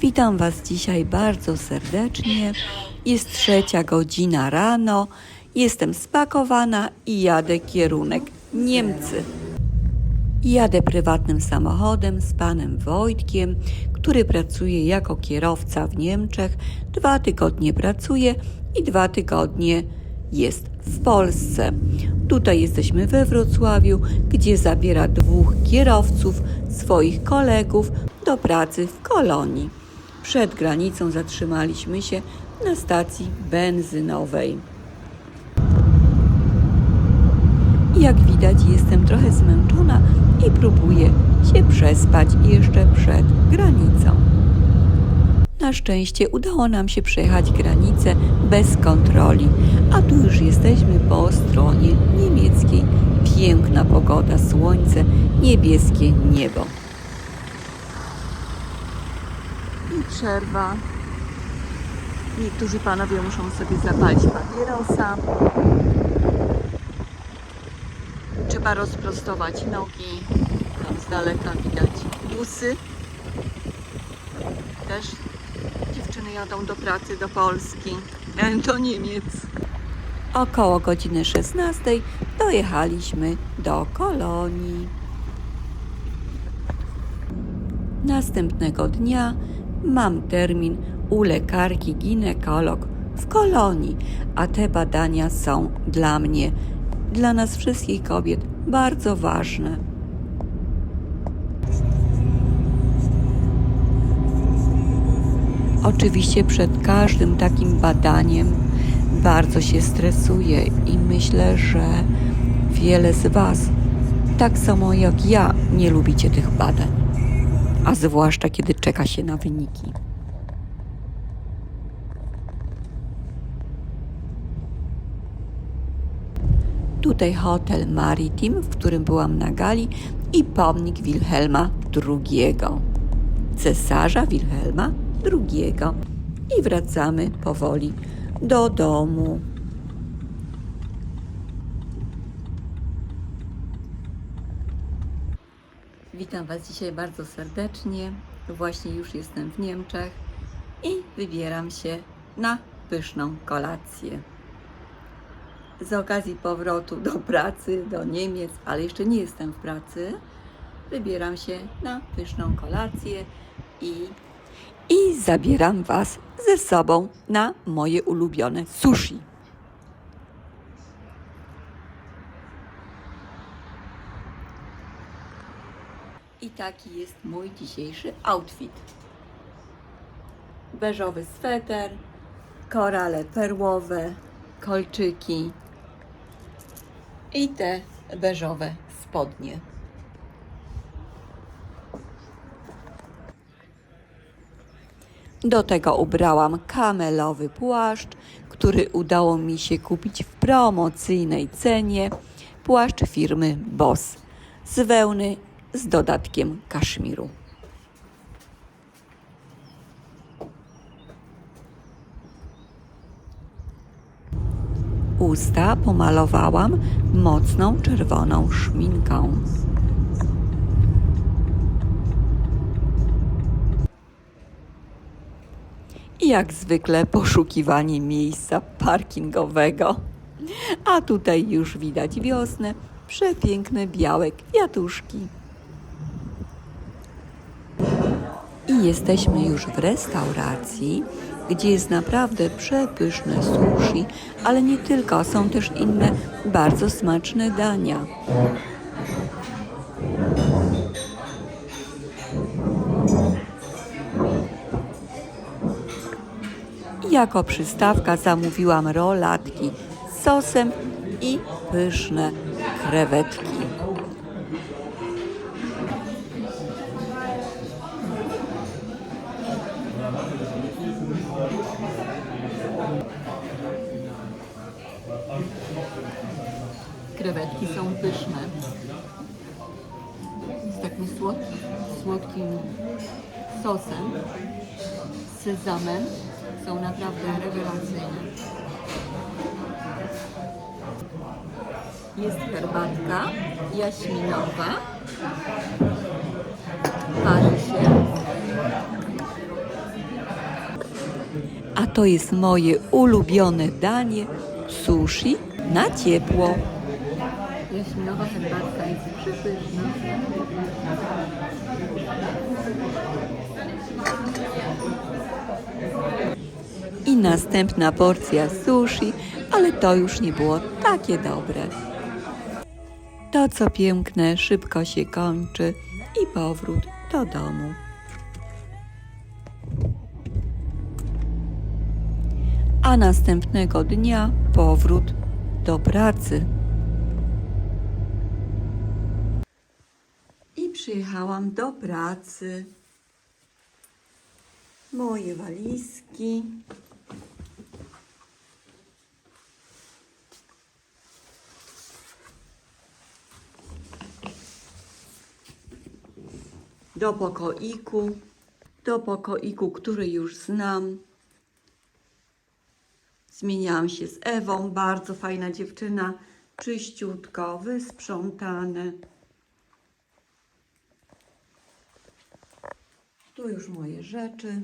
Witam Was dzisiaj bardzo serdecznie. Jest trzecia godzina rano. Jestem spakowana i jadę kierunek Niemcy. Jadę prywatnym samochodem z panem Wojtkiem, który pracuje jako kierowca w Niemczech. Dwa tygodnie pracuje i dwa tygodnie jest w Polsce. Tutaj jesteśmy we Wrocławiu, gdzie zabiera dwóch kierowców, swoich kolegów, do pracy w kolonii. Przed granicą zatrzymaliśmy się na stacji benzynowej. Jak widać, jestem trochę zmęczona i próbuję się przespać jeszcze przed granicą. Na szczęście udało nam się przejechać granicę bez kontroli, a tu już jesteśmy po stronie niemieckiej. Piękna pogoda, słońce, niebieskie niebo. I przerwa. Niektórzy panowie muszą sobie zapalić papierosa. Trzeba rozprostować nogi. Tam z daleka widać busy. Też dziewczyny jadą do pracy do Polski, do Niemiec. Około godziny 16 dojechaliśmy do kolonii. Następnego dnia mam termin u lekarki ginekolog w kolonii, a te badania są dla mnie, dla nas wszystkich kobiet bardzo ważne. Oczywiście przed każdym takim badaniem bardzo się stresuję i myślę, że wiele z Was, tak samo jak ja, nie lubicie tych badań, a zwłaszcza kiedy czeka się na wyniki. Tutaj hotel Maritim, w którym byłam na gali i pomnik Wilhelma II, cesarza Wilhelma II. I wracamy powoli do domu. Witam Was dzisiaj bardzo serdecznie. Właśnie już jestem w Niemczech i wybieram się na pyszną kolację z okazji powrotu do pracy, do Niemiec, ale jeszcze nie jestem w pracy, wybieram się na pyszną kolację i, i zabieram Was ze sobą na moje ulubione sushi. I taki jest mój dzisiejszy outfit. Beżowy sweter, korale perłowe, kolczyki i te beżowe spodnie. Do tego ubrałam kamelowy płaszcz, który udało mi się kupić w promocyjnej cenie. Płaszcz firmy Boss z wełny z dodatkiem kaszmiru. Usta pomalowałam mocną czerwoną szminką. I jak zwykle poszukiwanie miejsca parkingowego. A tutaj już widać wiosnę, przepiękne białe kwiatuszki. I jesteśmy już w restauracji, gdzie jest naprawdę przepyszne sushi, ale nie tylko, są też inne bardzo smaczne dania. Jako przystawka zamówiłam rolatki z sosem i pyszne krewetki. Krewetki są pyszne. Z takim słodkim, słodkim sosem, sezamem. Są naprawdę rewelacyjne. Jest herbatka jaśminowa. Parzy się. to jest moje ulubione danie sushi na ciepło. Jaśminowa herbatka jest przepyszna. I następna porcja sushi, ale to już nie było takie dobre. To co piękne szybko się kończy i powrót do domu. A następnego dnia powrót do pracy. I przyjechałam do pracy. Moje walizki. do pokoiku, do pokoiku, który już znam. Zmieniałam się z Ewą, bardzo fajna dziewczyna, czyściutko, wysprzątane. Tu już moje rzeczy.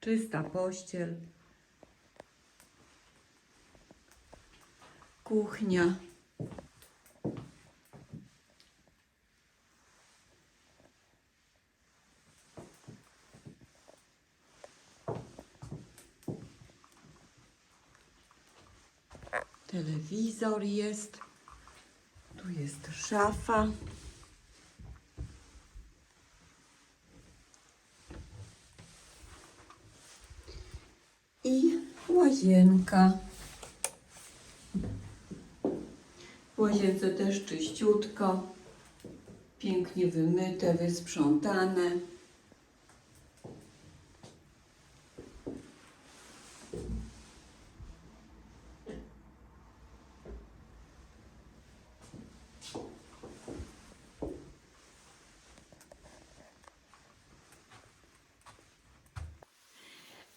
Czysta pościel. Kuchnia. Telewizor jest. Tu jest szafa. I łazienka. W łazience też czyściutko. Pięknie wymyte, wysprzątane.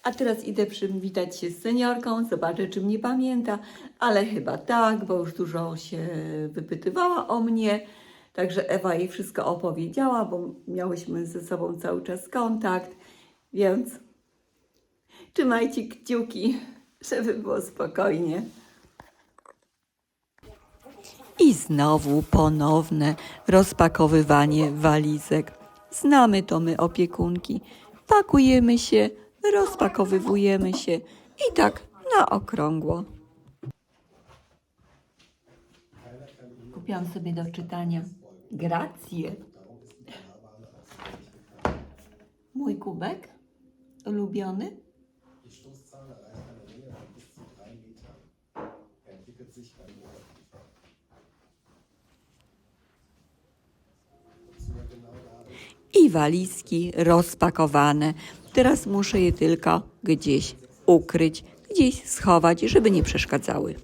A teraz idę przywitać się z seniorką, zobaczę, czy mnie pamięta, ale chyba tak, bo już dużo się wypytywała o mnie. Także Ewa jej wszystko opowiedziała, bo miałyśmy ze sobą cały czas kontakt, więc trzymajcie kciuki, żeby było spokojnie. I znowu ponowne rozpakowywanie walizek. Znamy to my opiekunki. Pakujemy się, rozpakowywujemy się i tak na okrągło. Kupiłam sobie do czytania Grację. Mój kubek ulubiony. Die Stoßzahn erreicht eine Länge von bis zu 3 Metern. Entwickelt sich beim Oberkiefer. Was wir genau da i walizki rozpakowane. Teraz muszę je tylko gdzieś ukryć, gdzieś schować, żeby nie przeszkadzały.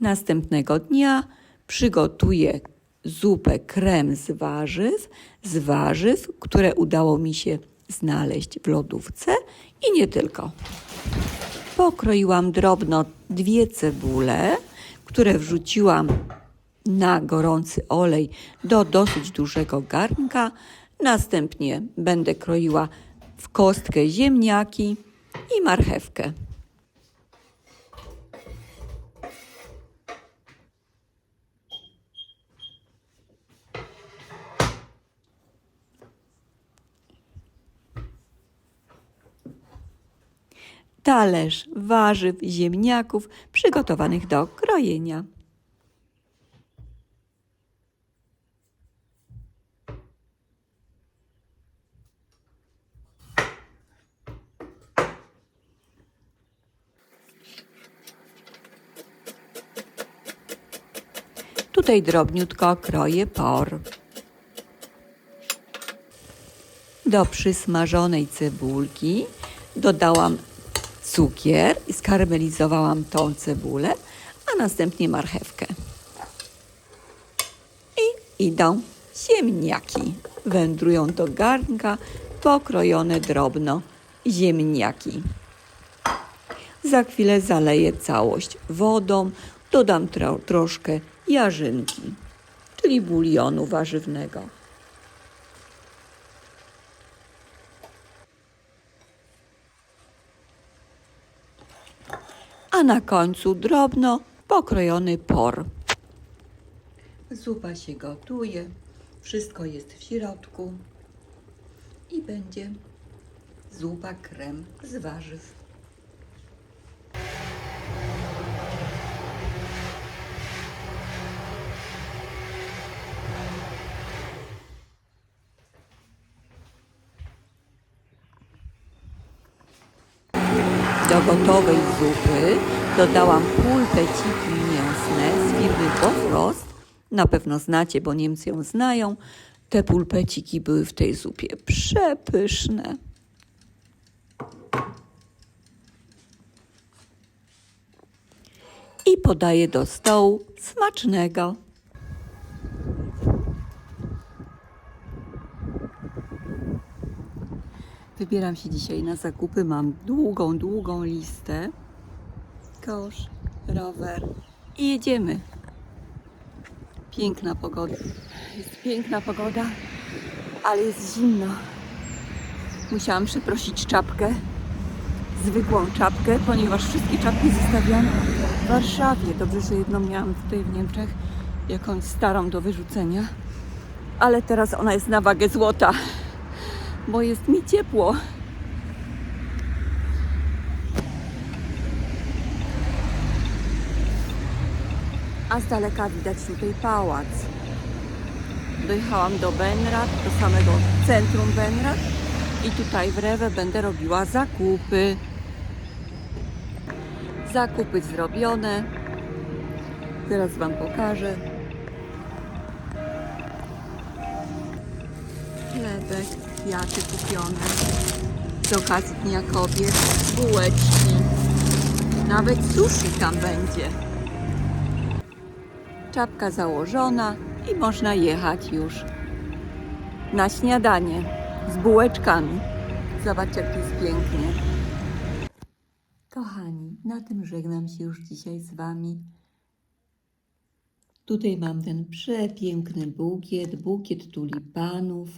Następnego dnia przygotuję zupę krem z warzyw, z warzyw, które udało mi się znaleźć w lodówce i nie tylko. Pokroiłam drobno dwie cebule, które wrzuciłam na gorący olej do dosyć dużego garnka. Następnie będę kroiła w kostkę ziemniaki i marchewkę. Talerz warzyw, ziemniaków przygotowanych do krojenia. Tutaj drobniutko kroję por. Do przysmażonej cebulki dodałam cukier i skarmelizowałam tą cebulę, a następnie marchewkę. I idą ziemniaki. Wędrują do garnka pokrojone drobno ziemniaki. Za chwilę zaleję całość wodą, dodam tro, troszkę jarzynki. czyli bulionu warzywnego. A na końcu drobno pokrojony por. Zupa się gotuje, wszystko jest w środku i będzie zupa krem z warzyw. Do gotowej zupy dodałam pulpeciki mięsne z firmy Bofrost. Na pewno znacie, bo Niemcy ją znają. Te pulpeciki były w tej zupie przepyszne. I podaję do stołu smacznego. Wybieram się dzisiaj na zakupy. Mam długą, długą listę. Kosz, rower i jedziemy. Piękna pogoda. Jest piękna pogoda, ale jest zimno. Musiałam przeprosić czapkę, zwykłą czapkę, ponieważ wszystkie czapki zostawiam w Warszawie. Dobrze, że jedną miałam tutaj w Niemczech, jakąś starą do wyrzucenia, ale teraz ona jest na wagę złota bo jest mi ciepło. A z daleka widać tutaj pałac. Dojechałam do Benrad, do samego centrum Benrad i tutaj w Rewe będę robiła zakupy. Zakupy zrobione. Teraz Wam pokażę. chlebek, kwiaty kupione z okazji Dnia Kobiet, bułeczki, nawet sushi tam będzie. Czapka założona i można jechać już na śniadanie z bułeczkami. Zobaczcie, jak jest pięknie. Kochani, na tym żegnam się już dzisiaj z Wami. Tutaj mam ten przepiękny bukiet, bukiet tulipanów,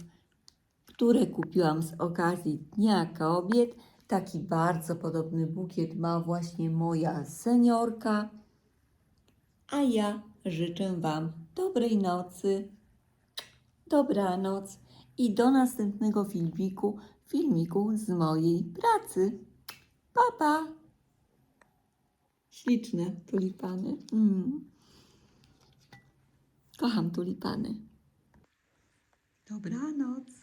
które kupiłam z okazji Dnia Kobiet. Taki bardzo podobny bukiet ma właśnie moja seniorka. A ja życzę Wam dobrej nocy, dobranoc i do następnego filmiku, filmiku z mojej pracy. Pa, pa! Śliczne tulipany. Mm. Kocham tulipany. Dobranoc.